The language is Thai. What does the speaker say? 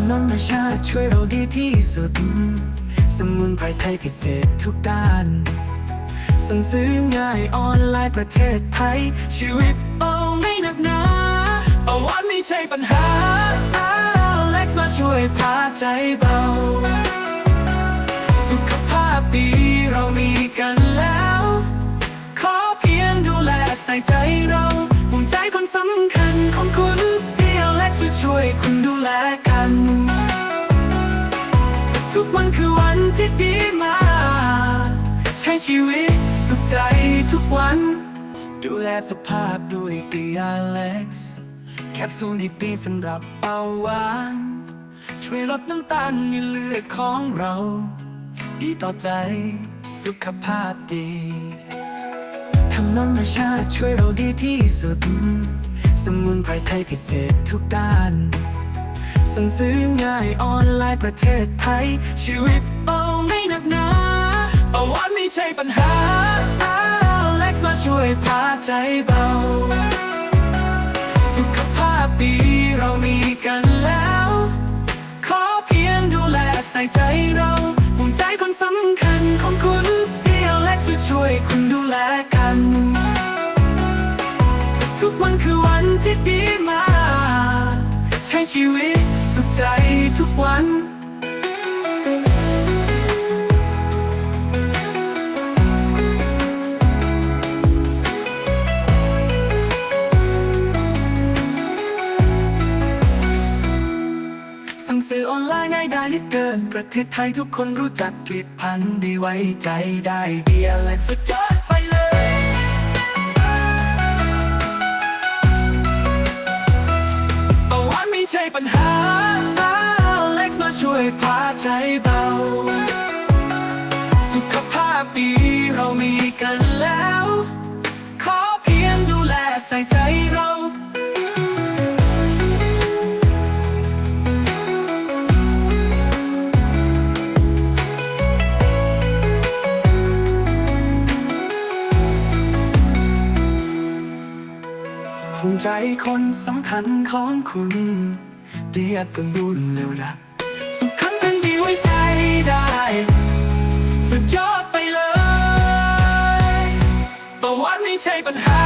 ำนำชาติช่วยเราดีที่สุด สมุนไพรไทยพิเศษทุกด้าน สั่งซื้อง่ายออนไลน์ประเทศไทย ชีวิตเบาไม่หนักหนาเอาวันไม่ใช่ปัญหาเล็กมาช่วยพาใจเบา ที่ดีมา ใช้ชีวิตสุขใจทุกวัน ดูแลสุขภาพด้วยดีอาเล็กซ์แคปซูลดีดีสำหรับเบาหวาน ช่วยลดน้ำตาลในเลือดของเรา ดีต่อใจสุขภาพดีทำนำชาติช่วยเราดีที่สุด สมุนไพรไทยพิเศษทุกด้าน สั่งซื้อง่ายออนไลน์ประเทศไทย ชีวิตเบาไม่หนักหนาเอาวันไม่ใช่ปัญหาเล็กมาช่วยพาใจเบา สุขภาพดีเรามีกันแล้ว ขอเพียงดูแลใส่ใจเราภูมิใจคนสำคัญของคุณเดียวเล็กช่วยช่วยคุณดูแลกัน ทุกวันคือวันที่ดีมาใช้ชีวิต ใจทุกวัน สั่งซื้อออนไลน์ง่ายได้เหลือเกิน ประเทศไทยทุกคนรู้จักผลิตภัณฑ์ดีไว้ใจได้เบียร์และสุดยอด ช่ปัญหาเล็กมาช่วยพาใจเบา สุขภาพดีเรามีกันแล้ว ขอเพียงดูแลใส่ใจเราภูมิใจคนสำคัญของคุณ เดียบกันรุ่นเร็วรักสำคัญเป็นดีไว้ใจได้ สุดยอดไปเลยประวัติไม่ใช่ปัญหา